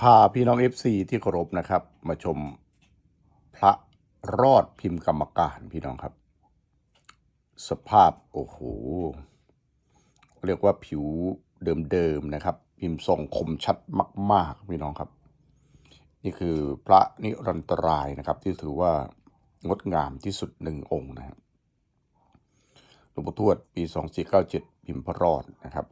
พาพี่น้อง FC ที่เคารพนะครับ มาชมพระรอดพิมพ์กรรมการพี่น้องครับ สภาพโอ้โหเรียกว่าผิวเดิมๆนะครับ พิมพ์ทรงคมชัดมาก ๆ พี่น้องครับ นี่คือพระนิรันตรายนะครับ ที่ถือว่างดงามที่สุดหนึ่งองค์นะครับหลวงปู่ทวดปี 2497 พิมพ์พระรอดนะครับ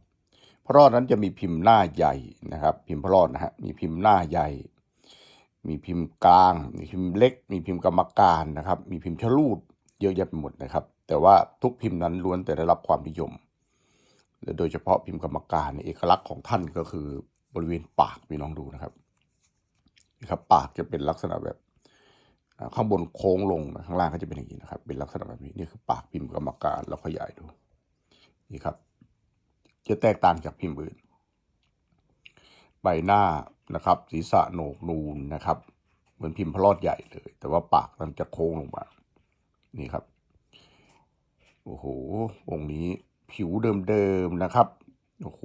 พระรอดนั้นจะมีพิมพ์หน้าใหญ่นะครับ พิมพ์พระรอดนะฮะมีพิมพ์หน้าใหญ่ มีพิมพ์กลาง มีพิมพ์เล็ก มีพิมพ์กรรมการนะครับ มีพิมพ์ชลูดเยอะแยะไปหมดนะครับ แต่ว่าทุกพิมพ์นั้นล้วนแต่ได้รับความนิยมและโดยเฉพาะพิมพ์กรรมการเนี่ยเอกลักษณ์ของท่านก็คือบริเวณปากพี่น้องดูนะครับนี่ครับ ปากจะเป็นลักษณะแบบข้างบนโค้งลงข้างล่างก็จะเป็นอย่างนี้นะครับ เป็นลักษณะแบบนี้นี่คือปากพิมพ์กรรมการเราขยายดูนี่ครับ จะแตกต่างจากพิมพ์อื่น ใบหน้านะครับ ศีรษะโหนกนูนนะครับ เหมือนพิมพ์พระรอดใหญ่เลย แต่ว่าปากมันจะโค้งลงมา นี่ครับ โอ้โหองค์นี้ผิวเดิมๆนะครับ โอ้โห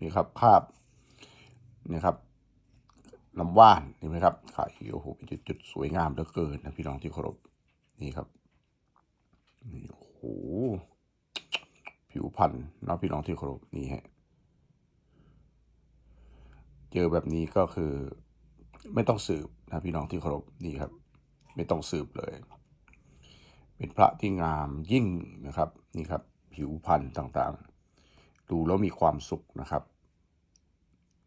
นี่ครับภาพนี่ครับลำว่านเห็นไหมครับไข่โอ้โหเป็นจุดๆสวยงามเหลือเกินนะพี่น้องที่เคารพนี่ครับนี่โอ้โห พันธุ์เนะพี่น้องที่เคารพนี่ฮะเจอแบบนี้ก็คือ ไม่ต้องสืบนะพี่น้องที่เคารพนี่ครับ ไม่ต้องสืบเลย เป็นพระที่งามยิ่งนะครับ นี่ครับ ผิวพันธ์ต่างๆ ดูแล้วมีความสุขนะครับ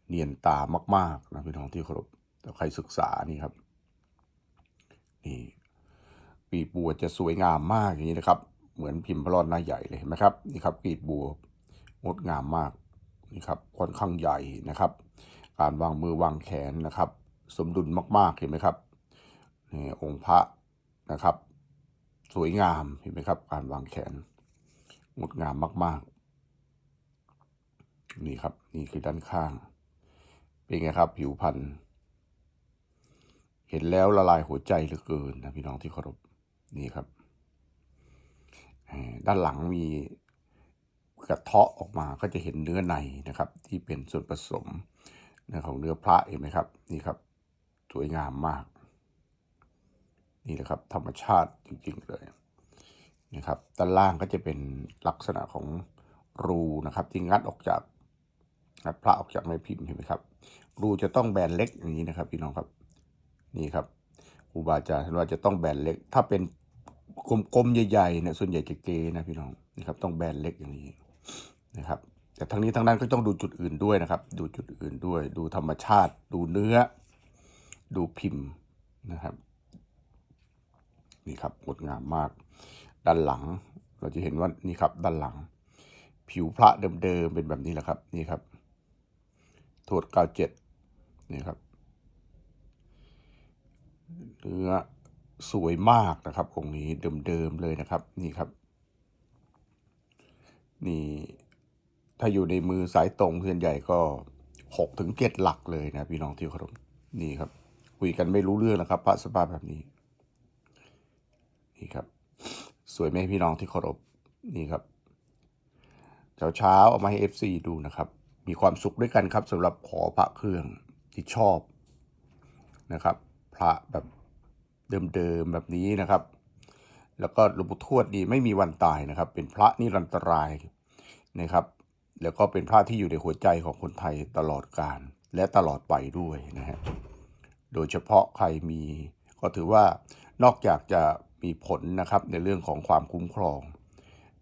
เนียนตามากๆนะพี่น้องที่เคารพแต่ใครศึกษานี่ครับ นี่ปีบบัวจะสวยงามมากอย่างนี้นะครับ เหมือนพิมพ์พระรอดหน้าใหญ่เลยเห็นไหมครับนี่ครับกรีบบัวงดงามมากนี่ครับค่อนข้างใหญ่นะครับ การวางมือวางแขนนะครับ สมดุลมากๆเห็นไหมครับนี่องค์พระนะครับ สวยงามเห็นไหมครับ การวางแขนงดงามมาก ๆ นี่ครับนี่คือด้านข้าง เป็นไงครับ ผิวพันธุ์เห็นแล้วละลายหัวใจเหลือเกินนะพี่น้องที่เคารพนี่ครับ ด้านหลังมีกระเทาะออกมาก็จะเห็นเนื้อในนะครับ ที่เป็นส่วนผสมของเนื้อพระเห็นไหมครับนี่ครับสวยงามมาก นี่นะครับ ธรรมชาติจริงๆเลยนะครับด้านล่างก็จะเป็นลักษณะของรูนะครับที่งัดออกจากงัดพระออกจากไม้พิมพ์เห็นไหมครับ รูจะต้องแบนเล็กอย่างนี้นะครับ พี่น้องครับ นี่ครับครูบาอาจารย์ท่านว่าจะต้องแบนเล็ก ถ้าเป็น กลมๆใหญ่ๆเนี่ยส่วนใหญ่จะเกนะพี่น้องนี่ครับ ต้องแบนเล็กอย่างนี้นะครับ แต่ทั้งนี้ทั้งนั้นก็ต้องดูจุดอื่นด้วยนะครับ ดูจุดอื่นด้วย ดูธรรมชาติ ดูเนื้อ ดูพิมพ์นะครับนี่ครับงดงามมาก ด้านหลัง เราจะเห็นว่านี่ครับ ด้านหลัง ผิวพระเดิมๆเป็นแบบนี้แหละครับ นี่ครับโทษเก้าเจ็ดนี่ครับเนื้อ สวยมากนะครับ องค์นี้เดิมๆเลยนะครับ นี่ครับ นี่ ถ้าอยู่ในมือสายตรงเพื่อนใหญ่ก็หกถึงเจ็ดหลักเลยนะพี่น้องที่เคารพนี่ครับ คุยกันไม่รู้เรื่องนะครับ พระสภาพแบบนี้ นี่ครับ สวยไหมพี่น้องที่เคารพนี่ครับเช้าเช้าๆเอามาให้ FC ดูนะครับ มีความสุขด้วยกันครับสำหรับขอพระเครื่องที่ชอบนะครับ พระแบบ เดิมๆแบบนี้นะครับ แล้วก็หลวงปู่ทวดนี่ไม่มีวันตายนะครับ เป็นพระนิรันตรายนะครับ แล้วก็เป็นพระที่อยู่ในหัวใจของคนไทยตลอดกาลและตลอดไปด้วยนะฮะโดยเฉพาะใครมีก็ถือว่านอกจากจะมีผลนะครับในเรื่องของความคุ้มครอง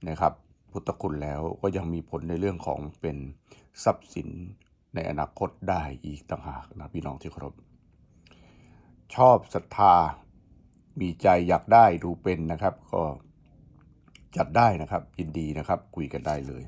นะครับ พุทธคุณแล้วก็ยังมีผลในเรื่องของเป็นทรัพย์สินในอนาคตได้อีกต่างหากนะพี่น้องที่เคารพชอบศรัทธา มีใจอยากได้ดูเป็นนะครับ ก็จัดได้นะครับ ยินดีนะครับ คุยกันได้เลย